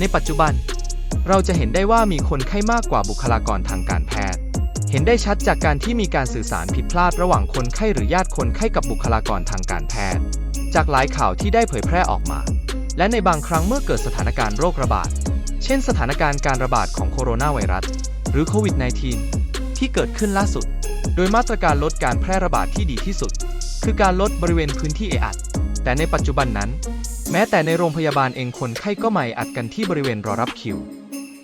ในปัจจุบัน เราจะเห็นได้ว่ามีคนไข้มากกว่าบุคลากรทางการแพทย์ เห็นได้ชัดจากการที่มีการสื่อสารผิดพลาดระหว่างคนไข้หรือญาติคนไข้กับบุคลากรทางการแพทย์ จากหลายข่าวที่ได้เผยแพร่ออกมา และในบางครั้งเมื่อเกิดสถานการณ์โรคระบาด เช่นสถานการณ์การระบาดของโคโรนาไวรัส หรือโควิด -19 ที่เกิดขึ้นล่าสุด โดยมาตรการลดการแพร่ระบาดที่ดีที่สุด คือการลดบริเวณพื้นที่เออัด แต่ในปัจจุบันนั้น แม้แต่ในโรงพยาบาลเองคนไข้ก็ไม่อัดกันที่บริเวณรอรับคิว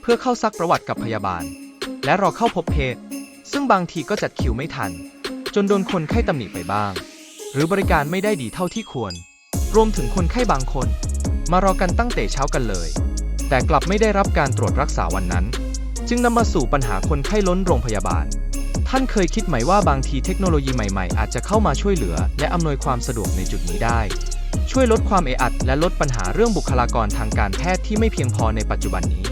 เพื่อเข้าซักประวัติกับพยาบาล และรอเข้าพบเพศซึ่งบางทีก็จัดคิวไม่ทัน จนโดนคนไข้ตำหนิไปบ้าง หรือบริการไม่ได้ดีเท่าที่ควร รวมถึงคนไข้บางคน มารอกันตั้งแต่เช้ากันเลย แต่กลับไม่ได้รับการตรวจรักษาวันนั้น จึงนำมาสู่ปัญหาคนไข้ล้นโรงพยาบาล ท่านเคยคิดไหมว่าบางทีเทคโนโลยีใหม่ ๆ อาจจะเข้ามาช่วยเหลือ และอำนวยความสะดวกในจุดนี้ได้ ช่วยลดความเออัด และลดปัญหาเรื่องบุคลากรทางการแพทย์ที่ไม่เพียงพอในปัจจุบันนี้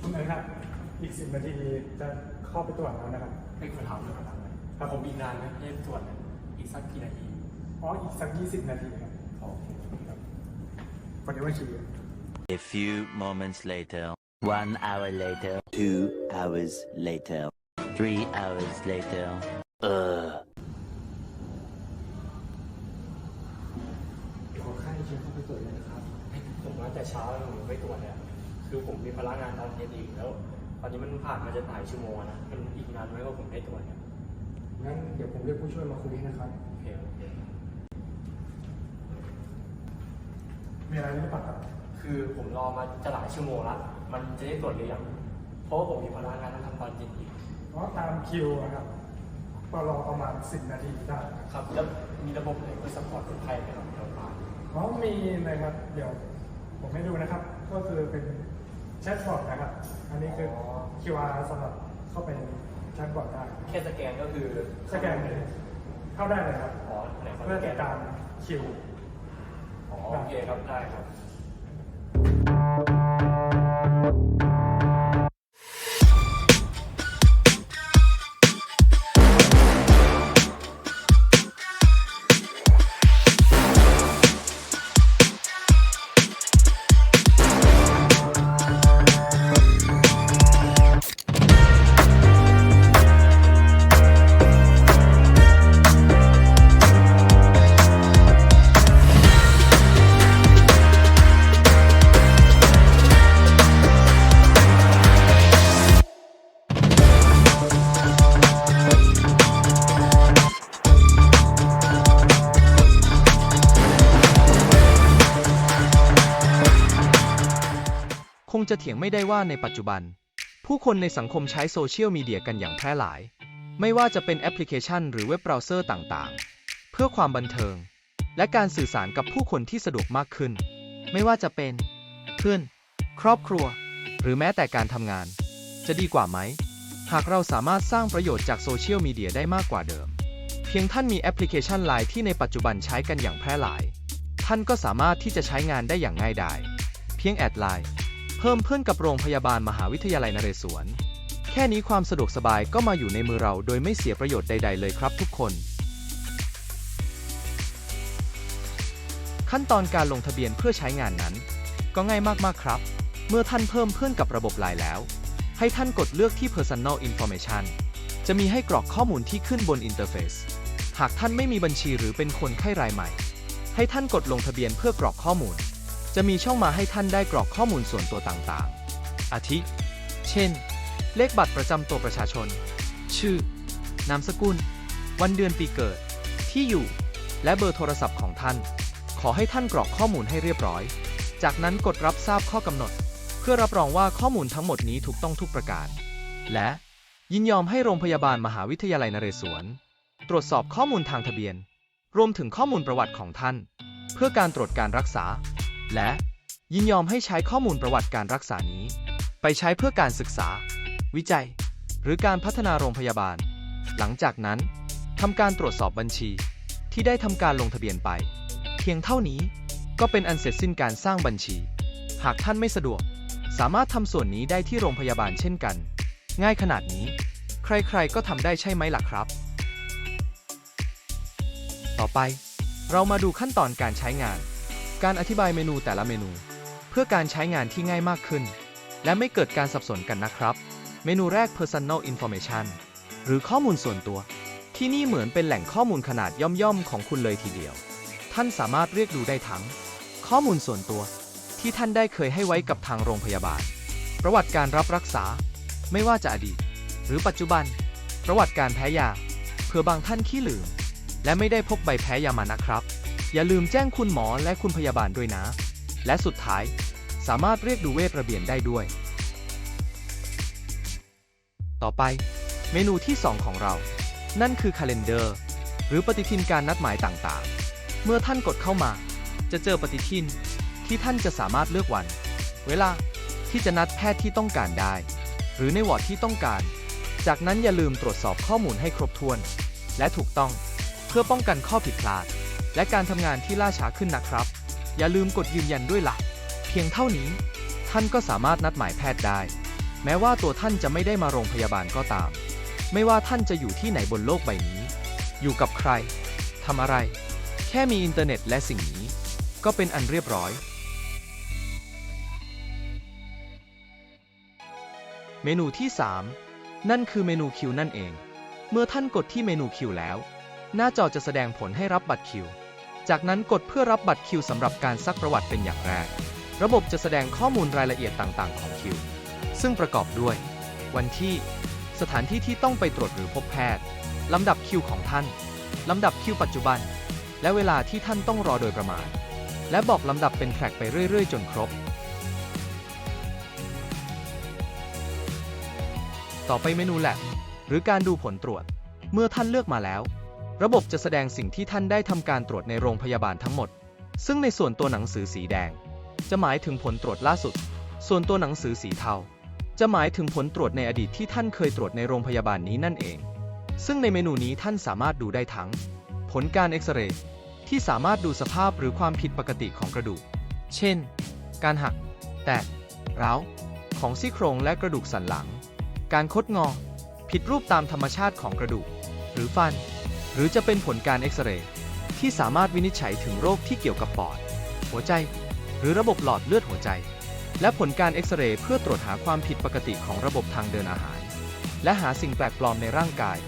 คุณเอ๋ครับ อีกสิบนาทีจะเข้าไปตรวจแล้วนะครับ ให้คุณถามเลยครับ ถ้าผมอีกนานไหมให้ตรวจเนี่ยอีกสักกี่นาที อ๋อ อีกสักยี่สิบนาทีครับโอเคครับวันนี้ว่าคิว A few moments later. One hour later. Two hours later. Three hours later. Uh. คนไข้เชิญเข้าไปตรวจเลยนะครับให้ผมมาแต่เช้าแล้วผมไม่ตรวจเนี่ยคือผมมีภาระงานตอนเย็นอีกแล้ว ตอนนี้มันผ่านมาจะหลายชั่วโมงแล้วนะ มันอีกนานไหมว่าผมได้ตรวจเนี่ย งั้นเดี๋ยวผมเรียกผู้ช่วยมาคุยให้นะครับ โอเคโอเคมีอะไรหรือเปล่าครับคือผมรอมาจะหลายชั่วโมงละมันจะได้ตรวจหรือยังเพราะว่าผมมีภาระงานต้องทำตอนเย็นอีกเพราะตามคิวอะครับก็รอประมาณสิบนาทีได้ครับแล้วมีระบบไหนเพื่อซัพพอร์ตคนไข้ไหมครับโรงพยาบาลเพราะมีนะครับ เดี๋ยวผมให้ดูนะครับ ก็คือเป็นแชทบอทนะครับ อันนี้คือ QR สำหรับเข้าไปแชทบอทได้ แค่สแกนก็คือสแกนเลยเข้าได้เลยครับ อ๋อไหนครับเพื่อสแกติดนตามคิว อ๋อโอเคครับได้ครับ งจะเถียงไม่ได้ว่าในปัจจุบัน ผู้คนในสังคมใช้โซเชียลมีเดียกันอย่างแพร่หลาย ไม่ว่าจะเป็นแอปพลิเคชันหรือเว็บเบราว์เซอร์ต่างๆ เพื่อความบันเทิง และการสื่อสารกับผู้คนที่สะดวกมากขึ้น ไม่ว่าจะเป็นเพื่อน ครอบครัว หรือแม้แต่การทำงาน จะดีกว่าไหม หากเราสามารถสร้างประโยชน์จากโซเชียลมีเดียได้มากกว่าเดิม เพียงท่านมีแอปพลิเคชันไลน์ที่ในปัจจุบันใช้กันอย่างแพร่หลาย ท่านก็สามารถที่จะใช้งานได้อย่างง่ายดาย เพียงแอดไลน์ พิ่มเพื่อนกับโรงพยาบาลมหาวิทยาลัยนเรศวร แค่นี้ความสะดวกสบายก็มาอยู่ในมือเราโดยไม่เสียประโยชน์ใด ๆ เลยครับทุกคน ขั้นตอนการลงทะเบียนเพื่อใช้งานนั้น ก็ง่ายมาก ๆ ครับ เมื่อท่านเพิ่มเพื่อนกับระบบไลน์แล้ว ให้ท่านกดเลือกที่ Personal Information จะมีให้กรอกข้อมูลที่ขึ้นบนอินเทอร์เฟซ หากท่านไม่มีบัญชีหรือเป็นคนไข้รายใหม่ ให้ท่านกดลงทะเบียนเพื่อกรอกข้อมูล จะมีช่องมาให้ท่านได้กรอกข้อมูลส่วนตัวต่างๆ อาทิ เช่น เลขบัตรประจำตัวประชาชน ชื่อ นามสกุล วันเดือนปีเกิด ที่อยู่ และเบอร์โทรศัพท์ของท่าน ขอให้ท่านกรอกข้อมูลให้เรียบร้อย จากนั้นกดรับทราบข้อกำหนด เพื่อรับรองว่าข้อมูลทั้งหมดนี้ถูกต้องทุกประการ และ ยินยอมให้โรงพยาบาลมหาวิทยาลัยนเรศวร ตรวจสอบข้อมูลทางทะเบียน รวมถึงข้อมูลประวัติของท่าน เพื่อการตรวจการรักษา และยินยอมให้ใช้ข้อมูลประวัติการรักษานี้ ไปใช้เพื่อการศึกษา วิจัย หรือการพัฒนาโรงพยาบาล หลังจากนั้นทำการตรวจสอบบัญชี ที่ได้ทำการลงทะเบียนไป เพียงเท่านี้ก็เป็นอันเสร็จสิ้นการสร้างบัญชี หากท่านไม่สะดวก สามารถทำส่วนนี้ได้ที่โรงพยาบาลเช่นกัน ง่ายขนาดนี้ ใครๆก็ทำได้ใช่ไหมล่ะครับ ต่อไป เรามาดูขั้นตอนการใช้งาน การอธิบายเมนูแต่ละเมนู เพื่อการใช้งานที่ง่ายมากขึ้น และไม่เกิดการสับสนกันนะครับ เมนูแรก personal information หรือข้อมูลส่วนตัว ที่นี่เหมือนเป็นแหล่งข้อมูลขนาดย่อมๆ ของคุณเลยทีเดียว ท่านสามารถเรียกดูได้ทั้ง ข้อมูลส่วนตัว ที่ท่านได้เคยให้ไว้กับทางโรงพยาบาล ประวัติการรับรักษา ไม่ว่าจะอดีต หรือปัจจุบัน ประวัติการแพ้ยาเผื่อบางท่านขี้ลืม และไม่ได้พกใบแพ้ยามานะครับ อย่าลืมแจ้งคุณหมอและคุณพยาบาลด้วยนะ และสุดท้าย สามารถเรียกดูเวทระเบียนได้ด้วย ต่อไป เมนูที่ 2 ของเรา นั่นคือ calendar หรือปฏิทินการนัดหมายต่างๆ เมื่อท่านกดเข้ามา จะเจอปฏิทิน ที่ท่านจะสามารถเลือกวัน เวลาที่จะนัดแพทย์ที่ต้องการได้ หรือในวอร์ดที่ต้องการ จากนั้นอย่าลืมตรวจสอบข้อมูลให้ครบถ้วน และถูกต้องเพื่อป้องกันข้อผิดพลาด และการทำงานที่ล่าช้าขึ้นนะครับ อย่าลืมกดยืนยันด้วยละ่ะ เพียงเท่านี้ ท่านก็สามารถนัดหมายแพทย์ได้ แม้ว่าตัวท่านจะไม่ได้มาโรงพยาบาลก็ตาม ไม่ว่าท่านจะอยู่ที่ไหนบนโลกใบนี้ อยู่กับใครทำอะไร แค่มีอินเทอร์เน็ตและสิ่งนี้ ก็เป็นอันเรียบร้อย เมนูที่ 3 นั่นคือเมนูคิวนั่นเอง เมื่อท่านกดที่เมนูคิวแล้ว หน้าจอจะแสดงผลให้รับบัตรคิว จากนั้นกดเพื่อรับบัตรคิวสำหรับการซักประวัติเป็นอย่างแรก ระบบจะแสดงข้อมูลรายละเอียดต่างๆ ของคิว ซึ่งประกอบด้วย วันที่ สถานที่ที่ต้องไปตรวจหรือพบแพทย์ ลำดับคิวของท่าน ลำดับคิวปัจจุบัน และเวลาที่ท่านต้องรอโดยประมาณ และบอกลำดับเป็นแทร็กไปเรื่อย ๆ จนครบ ต่อไปเมนูแลบหรือการดูผลตรวจ เมื่อท่านเลือกมาแล้ว ระบบจะแสดงสิ่งที่ท่านได้ทำการตรวจในโรงพยาบาลทั้งหมด ซึ่งในส่วนตัวหนังสือสีแดง จะหมายถึงผลตรวจล่าสุด ส่วนตัวหนังสือสีเทา จะหมายถึงผลตรวจในอดีตที่ท่านเคยตรวจในโรงพยาบาลนี้นั่นเอง ซึ่งในเมนูนี้ท่านสามารถดูได้ทั้ง ผลการเอ็กซเรย์ที่สามารถดูสภาพหรือความผิดปกติของกระดูก เช่น การหัก แตก ร้าว ของซี่โครงและกระดูกสันหลัง การคดงอ ผิดรูปตามธรรมชาติของกระดูก หรือฟัน หรือจะเป็นผลการเอ็กซเรย์ที่สามารถวินิจฉัยถึงโรคที่เกี่ยวกับปอด หัวใจ หรือระบบหลอดเลือดหัวใจ และผลการเอ็กซเรย์เพื่อตรวจหาความผิดปกติของระบบทางเดินอาหาร และหาสิ่งแปลกปลอมในร่างกาย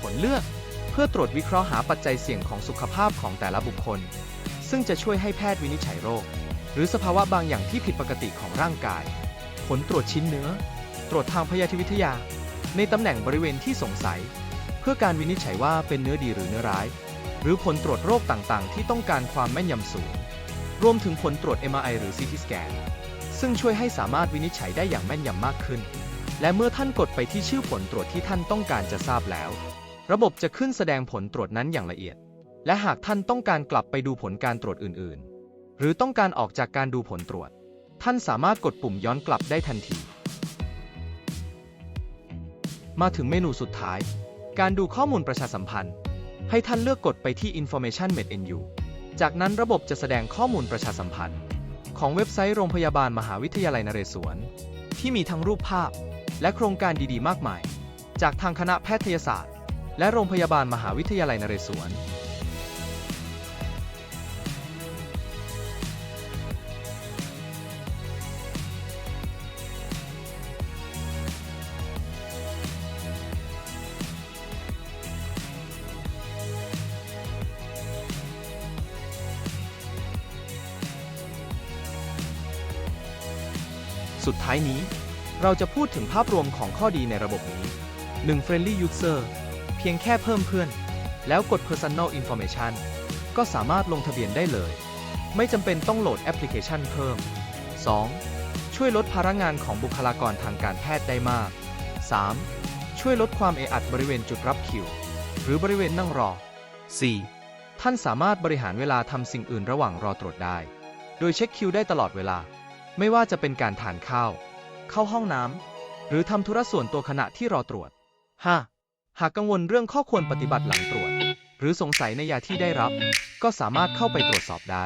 ผลเลือดเพื่อตรวจวิเคราะห์หาปัจจัยเสี่ยงของสุขภาพของแต่ละบุคคล ซึ่งจะช่วยให้แพทย์วินิจฉัยโรค หรือสภาวะบางอย่างที่ผิดปกติของร่างกาย ผลตรวจชิ้นเนื้อ ตรวจทางพยาธิวิทยา ในตำแหน่งบริเวณที่สงสัย พื่อการวินิจฉัยว่าเป็นเนื้อดีหรือเนื้อร้าย หรือผลตรวจโรคต่างๆ ที่ต้องการความแม่นยำสูง รวมถึงผลตรวจ MRI หรือ CT scan ซึ่งช่วยให้สามารถวินิจฉัยได้อย่างแม่นยำมากขึ้น และเมื่อท่านกดไปที่ชื่อผลตรวจที่ท่านต้องการจะทราบแล้ว ระบบจะขึ้นแสดงผลตรวจนั้นอย่างละเอียด และหากท่านต้องการกลับไปดูผลการตรวจอื่นๆ หรือต้องการออกจากการดูผลตรวจ ท่านสามารถกดปุ่มย้อนกลับได้ทันที มาถึงเมนูสุดท้าย การดูข้อมูลประชาสัมพันธ์ ให้ท่านเลือกกดไปที่ Information Med NU จากนั้นระบบจะแสดงข้อมูลประชาสัมพันธ์ ของเว็บไซต์โรงพยาบาลมหาวิทยาลัยนเรศวร ที่มีทั้งรูปภาพ และโครงการดีๆ มากมาย จากทางคณะแพทยศาสตร์ และโรงพยาบาลมหาวิทยาลัยนเรศวร สุดท้ายนี้ เราจะพูดถึงภาพรวมของข้อดีในระบบนี้ 1. Friendly User เพียงแค่เพิ่มเพื่อน แล้วกด Personal Information ก็สามารถลงทะเบียนได้เลย ไม่จำเป็นต้องโหลดแอปพลิเคชันเพิ่ม 2. ช่วยลดภาระงานของบุคลากรทางการแพทย์ได้มาก 3. ช่วยลดความเออัดบริเวณจุดรับคิว หรือบริเวณนั่งรอ 4. ท่านสามารถบริหารเวลาทำสิ่งอื่นระหว่างรอตรวจได้ โดยเช็คคิวได้ตลอดเวลา ไม่ว่าจะเป็นการทานข้าว เข้าห้องน้ำ หรือทำธุระส่วนตัวขณะที่รอตรวจ 5. หากกังวลเรื่องข้อควรปฏิบัติหลังตรวจ หรือสงสัยในยาที่ได้รับ ก็สามารถเข้าไปตรวจสอบได้